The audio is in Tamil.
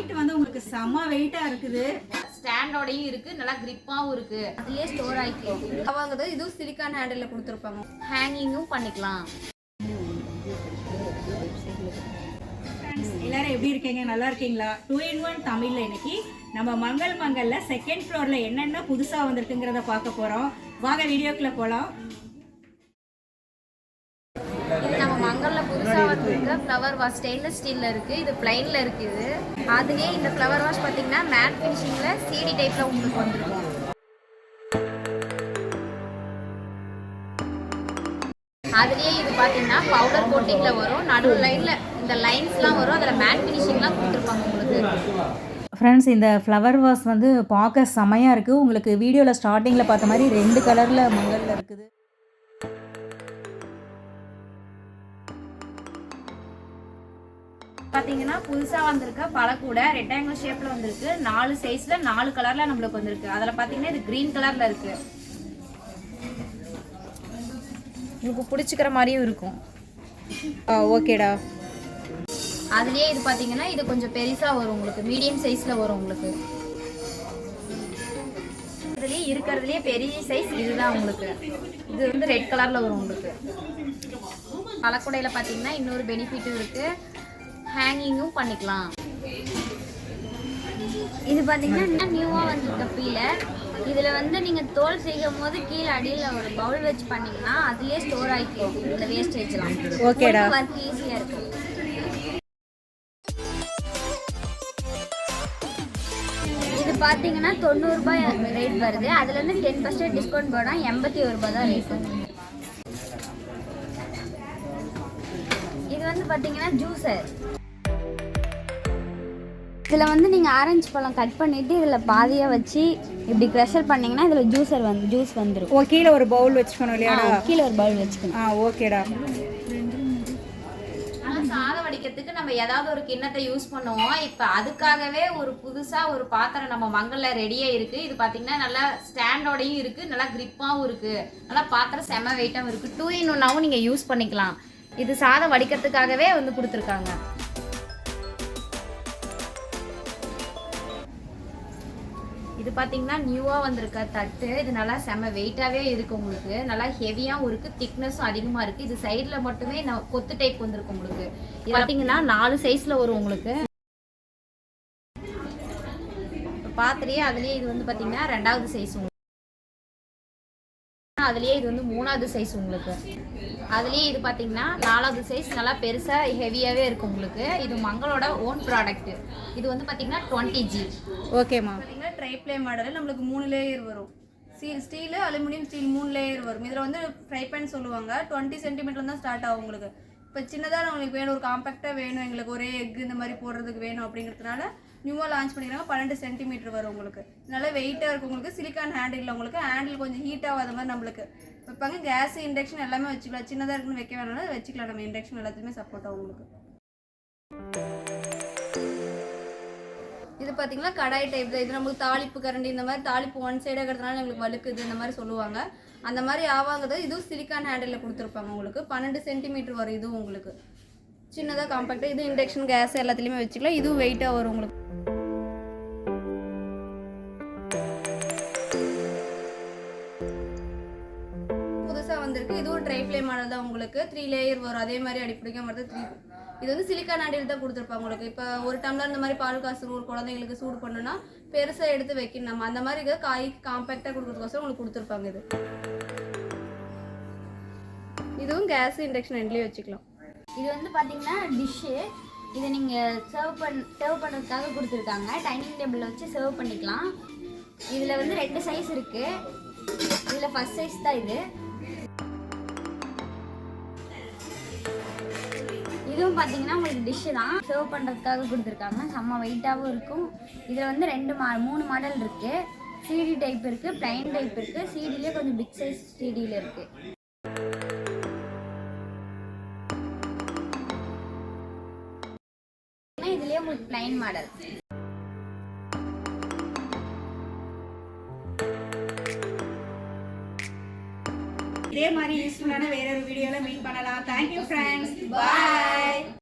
வெயிட் வந்து உங்களுக்கு செம்ம வெயிட்டா இருக்குது. ஸ்டாண்டோடையும் இருக்கு நல்லா கிரிப்பாவும் இருக்கு. அதுலயே ஸ்டோர் ஆயிக்கும் அவங்க இதுவும் சிலிக்கான் ஹேண்டில் கொடுத்துருப்பாங்க ஹேங்கிங்கும் பண்ணிக்கலாம். எல்லாரும் எப்படி இருக்கீங்க? நல்லா இருக்கீங்களா? டூ இன் ஒன் தமிழ்ல இன்னைக்கு நம்ம மங்கள் மங்கல்ல செகண்ட் ஃப்ளோர்ல என்னென்ன புதுசா வந்திருக்குங்கிறத பார்க்க போறோம். வாங்க வீடியோக்குள்ள போலாம். நம்ம மங்கல்ல புதுசாக வந்திருக்க. ஃப்ளவர் வாஷ் ஸ்டெயின்லெஸ் ஸ்டீலில் இருக்கு. இது பிளைனில் இருக்குது அதுலேயே இந்த ஃப்ளவர் வாஷ் பாத்தீங்கன்னா மேட் ஃபினிஷிங்ல சீடி டைப்ல உங்களுக்கு வந்துருக்கும் அதுலேயே இது பாத்தீங்கன்னா பவுடர் கோட்டிங்கில் வரும். நடு லைன்ல இந்த லைன்ஸ்லாம் வரும். அதுல மேட் ஃபினிஷிங்லாம் கொடுத்துருப்பாங்க உங்களுக்கு. ஃப்ரெண்ட்ஸ் இந்த ஃப்ளவர் வாஸ் வந்து பார்க்க செமையாக இருக்குது உங்களுக்கு வீடியோவில் ஸ்டார்டிங்கில் பார்த்த மாதிரி ரெண்டு கலரில் மங்கலில் இருக்குது. பாத்தீங்கன்னா புதுசா வந்திருக்க பழக்கூட ரெக்டாங்கிள் ஷேப்ல வந்திருக்கு. நாலு சைஸ்ல நாலு கலர்ல நம்மளுக்கு வந்திருக்கு. அதுல பாத்தீங்கன்னா இது கிரீன் கலர்ல இருக்கு. உங்களுக்கு பிடிச்சிக்கிற மாதிரியும் இருக்கும். ஓகேடா அதுலயே இது பாத்தீங்கன்னா இது கொஞ்சம் பெருசா வரும் உங்களுக்கு. மீடியம் சைஸ்ல வரும் உங்களுக்கு. இதுலயே இருக்கிறதுலயே பெரிய சைஸ் இதுதான் உங்களுக்கு. இது வந்து ரெட் கலர்ல வரும் உங்களுக்கு. பழக்குடையில பாத்தீங்கன்னா இன்னொரு பெனிஃபிட்டும் இருக்கு. ஹேங்கிங்கும் பண்ணிக்கலாம். இது பார்த்தீங்கன்னா நியூவாக வந்திருக்க பீலை. இதில் வந்து நீங்கள் தோல் செய்யும் போது கீழே அடியில் ஒரு பவுல் வச்சு பண்ணீங்கன்னா அதுலேயே ஸ்டோர் ஆகிக்கும். இந்த வேஸ்டேஜ்லாம் ஓகேடா. ஒர்க் ஈஸியாக இருக்கும். இது பார்த்தீங்கன்னா தொண்ணூறுபாய் ரேட் வருது. அதுலேருந்து டென் பர்சன்ட் டிஸ்கவுண்ட் போனால் எண்பத்தி ஒரு ரூபாய் தான் ரேட் இது வந்து பார்த்தீங்கன்னா ஜூஸர் இதில் வந்து நீங்கள் ஆரஞ்சு பழம் கட் பண்ணிவிட்டு இதில் பாதியாக வச்சு இப்படி க்ரெஷர் பண்ணிங்கன்னா இதில் ஜூஸர் வந்து ஜூஸ் வந்துடும் ஓ கீழே ஒரு பவுல் வச்சுக்கணும் இல்லையாடா கீழே ஒரு பவுல் வச்சுக்கணும். ஆ ஓகேடா. சாதம் வடிக்கிறதுக்கு நம்ம ஏதாவது ஒரு கிண்ணத்தை யூஸ் பண்ணுவோம். இப்போ அதுக்காகவே ஒரு புதுசாக ஒரு பாத்திரம் நம்ம மங்கல்ல ரெடியாக இருக்குது இது பார்த்தீங்கன்னா நல்லா ஸ்டாண்டோடையும் இருக்குது நல்லா கிரிப்பாகவும் இருக்குது நல்லா பாத்திரம் செம வெயிட்டாகவும் இருக்குது டூ இன் ஒன்னாவும் நீங்கள் யூஸ் பண்ணிக்கலாம். இது சாதம் வடிக்கிறதுக்காகவே வந்து கொடுத்துருக்காங்க. இது பார்த்தீங்கன்னா நியூவாக வந்திருக்க தட்டு. இது நல்லா செம வெயிட்டாகவே இருக்குது உங்களுக்கு. நல்லா ஹெவியாகவும் இருக்குது திக்னஸும் அதிகமாக இருக்குது இது சைடில் மட்டுமே நான் கொத்து டைப் வந்திருக்கு உங்களுக்கு. இது பார்த்தீங்கன்னா நாலு சைஸில் வரும் உங்களுக்கு. இப்போ பார்த்துலையே அதுலேயே இது வந்து பார்த்தீங்கன்னா ரெண்டாவது சைஸ் உங்களுக்கு அதுலேயே இது வந்து மூணாவது சைஸ் உங்களுக்கு. அதுலேயே இது பார்த்தீங்கன்னா நாலாவது சைஸ் நல்லா பெருசாக ஹெவியாகவே இருக்கும் உங்களுக்கு. இது மங்களோட ஓன் ப்ராடக்ட் இது வந்து பார்த்தீங்கன்னா டுவெண்ட்டி ஜி ஓகேம்மா ட்ரை ப்ளே மாடலில் நம்மளுக்கு மூணு லேயர் வரும். ஸ்டீல் ஸ்டீலு அலுமினியம் ஸ்டீல் மூணு லேயர் வரும். இதில் வந்து ஃப்ரை பேன் சொல்லுவாங்க. டுவெண்ட்டி சென்டிமீட்டர் தான் ஸ்டார்ட் ஆகும் உங்களுக்கு. இப்போ சின்னதாக நம்மளுக்கு வேணும் ஒரு காம்பேக்டாக வேணும் எங்களுக்கு ஒரே எக் இந்த மாதிரி போடுறதுக்கு வேணும் அப்படிங்கிறதுனால நியூவாக லான்ச் பண்ணிக்கிறாங்க பன்னெண்டு சென்டிமீட்டர் வரும் உங்களுக்கு. நல்லா வெயிட்டாக இருக்கும் உங்களுக்கு. சிலிக்கான் ஹேண்டில் உங்களுக்கு. ஹேண்டில் கொஞ்சம் ஹீட் ஆகாத மாதிரி நம்மளுக்கு. வைப்பாங்க. கேஸ் இண்டக்ஷன் எல்லாமே வச்சுக்கலாம். சின்னதாக இருக்குன்னு வைக்க வேணாலும் வச்சுக்கலாம். நம்ம இண்டக்ஷன் எல்லாத்துக்குமே சப்போர்ட் ஆகும் உங்களுக்கு. இது பார்த்தீங்கன்னா கடாய் டைப் தான். இது நமக்கு தாளிப்பு கரண்டி இந்த மாதிரி தாளிப்பு ஒன் சைடாக இருக்கிறதுனால நம்மளுக்கு வலுக்குது இந்த மாதிரி சொல்லுவாங்க. அந்த மாதிரி ஆவாங்கிறது இதுவும் சிலிக்கான் ஹேண்டில் கொடுத்துருப்பாங்க உங்களுக்கு. பன்னெண்டு சென்டிமீட்டர் வரும் இதுவும் உங்களுக்கு. சின்னதாக காம்பேக்டாக இது இண்டக்ஷன் கேஸ் எல்லாத்துலேயுமே வச்சுக்கலாம். இதுவும் வெயிட்டாக வரும் உங்களுக்கு. புதுசாக வந்திருக்கு. இதுவும் ட்ரை ஃப்ளே மாடல் தான் உங்களுக்கு. த்ரீ லேயர் வரும். அதே மாதிரி அடிப்பிடிக்க மாதிரி த்ரீ இது வந்து சிலிக்கான் ஆண்டில் தான் கொடுத்துருப்பாங்க உங்களுக்கு. இப்போ ஒரு டம்ளர் இந்த மாதிரி பால் காசு ஒரு குழந்தைங்களுக்கு சூடு பண்ணணும்னா பெருசாக எடுத்து வைக்கணும் நம்ம அந்த மாதிரி இருக்கிறது காய் காம்பேக்டாக கொடுக்குறதுக்கோசரம் உங்களுக்கு கொடுத்துருப்பாங்க இது. இதுவும் கேஸ் இண்டக்ஷன் ரெண்டுலேயும் வச்சுக்கலாம். இது வந்து பார்த்தீங்கன்னா டிஷ்ஷு இதை நீங்கள் சர்வ் பண் சர்வ் பண்ணுறதுக்காக கொடுத்துருக்காங்க. டைனிங் டேபிளில் வச்சு சர்வ் பண்ணிக்கலாம். இதில் வந்து ரெண்டு சைஸ் இருக்குது இதில் ஃபஸ்ட் சைஸ் தான் இது. இதுவும் பார்த்தீங்கன்னா உங்களுக்கு டிஷ்ஷு தான். சர்வ் பண்ணுறதுக்காக கொடுத்துருக்காங்க. செம்ம வெயிட்டாகவும் இருக்கும். இதில் வந்து ரெண்டு மா மூணு மாடல் இருக்குது சிடி டைப் இருக்குது ப்ளைன் டைப் இருக்குது சிடிலே கொஞ்சம் பிக் சைஸ் சிடியில் இருக்குது இதுலயே உங்களுக்கு பிளைன் மாடல் இதே மாதிரி யூஸ்ஃபுல்லான வேற ஒரு வீடியோல மீட் பண்ணலாம். Thank you friends bye